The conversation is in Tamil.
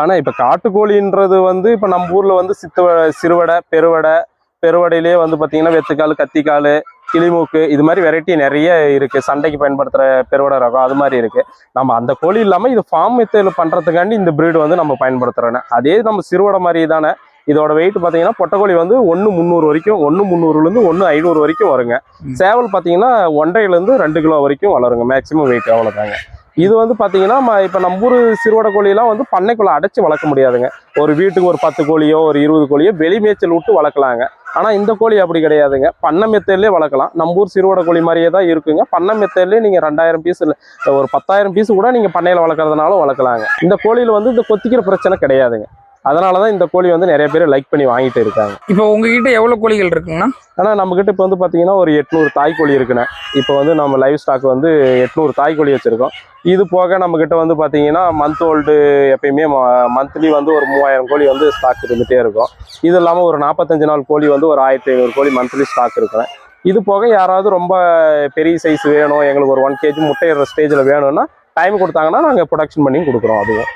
ஆனால் இப்போ காட்டுக்கோழின்றது வந்து இப்போ நம்ம ஊரில் வந்து சித்து சிறுவடை பெருவடை பெருவடையிலேயே வந்து பார்த்தீங்கன்னா வெத்துக்கால் கத்திக்கால் கிளிமூக்கு இது மாதிரி வெரைட்டி நிறைய இருக்குது சண்டைக்கு பயன்படுத்துகிற பெருவடை ரகம் அது மாதிரி இருக்குது நம்ம அந்த கோழி இல்லாமல் இது ஃபார்ம் மெத்தடில் பண்ணுறதுக்காண்டி இந்த ப்ரீடு வந்து நம்ம பயன்படுத்துகிறோன்னு அதே நம்ம சிறுவடை மாதிரி தானே இதோட வெயிட் பார்த்தீங்கன்னா பொட்டக்கோழி வந்து ஒன்று முந்நூறு வரைக்கும் ஒன்று முந்நூறுலேருந்து ஒன்று ஐநூறு வரைக்கும் வருங்க. சேவல் பார்த்தீங்கன்னா ஒன்றையிலேருந்து ரெண்டு கிலோ வரைக்கும் வளருங்க. மேக்ஸிமம் வெயிட் அவ்வளோதாங்க இது வந்து பார்த்தீங்கன்னா இப்போ நம்ம ஊர் சிறுவடை கோழியெல்லாம் வந்து பண்ணைக்குள்ளே அடைச்சி வளர்க்க முடியாதுங்க. ஒரு வீட்டுக்கு ஒரு பத்து கோழியோ ஒரு இருபது கோழியோ வெளி மேய்ச்சல் விட்டு வளர்க்கலாங்க. ஆனால் இந்த கோழி அப்படி கிடையாதுங்க. பண்ணை மெத்தட்லேயே வளர்க்கலாம். நம்ம ஊர் சிறுவடை கோழி மாதிரியே தான் இருக்குங்க. பண்ணை மெத்தையிலே நீங்கள் ரெண்டாயிரம் பீஸ் ஒரு பத்தாயிரம் பீஸ் கூட நீங்கள் பண்ணையில் வளர்க்குறதுனாலும் வளர்க்கலாங்க. இந்த கோழியில் வந்து இந்த கொத்திக்கிற பிரச்சனை கிடையாதுங்க. அதனால தான் இந்த கோழி வந்து நிறைய பேர் லைக் பண்ணி வாங்கிட்டு இருக்காங்க. இப்போ உங்ககிட்ட எவ்வளவு கோழிகள் இருக்குங்கண்ணா? ஆனால் நம்மக்கிட்ட இப்போ வந்து பார்த்தீங்கன்னா ஒரு எட்நூறு தாய்க்கோழி இருக்குண்ணே. இப்போ வந்து நம்ம லைவ் ஸ்டாக் வந்து எட்நூறு தாய்க்கோழி வச்சுருக்கோம். இது போக நம்மக்கிட்ட வந்து பார்த்தீங்கன்னா மந்த் ஓல்டு எப்பயுமே மந்த்லி வந்து ஒரு மூவாயிரம் கோழி வந்து ஸ்டாக் இருந்துகிட்டே இருக்கும். இது இல்லாமல் ஒரு நாற்பத்தஞ்சு நாள் கோழி வந்து ஒரு ஆயிரத்தி ஐநூறு கோழி மந்த்லி ஸ்டாக் இருக்கிறேன் இது போக யாராவது ரொம்ப பெரிய சைஸ் வேணும் எங்களுக்கு ஒரு ஒன் கேஜி முட்டையிடுற ஸ்டேஜில் வேணும்னா டைம் கொடுத்தாங்கன்னா நாங்கள் ப்ரொடக்ஷன் பண்ணி கொடுக்குறோம் அதுவும்.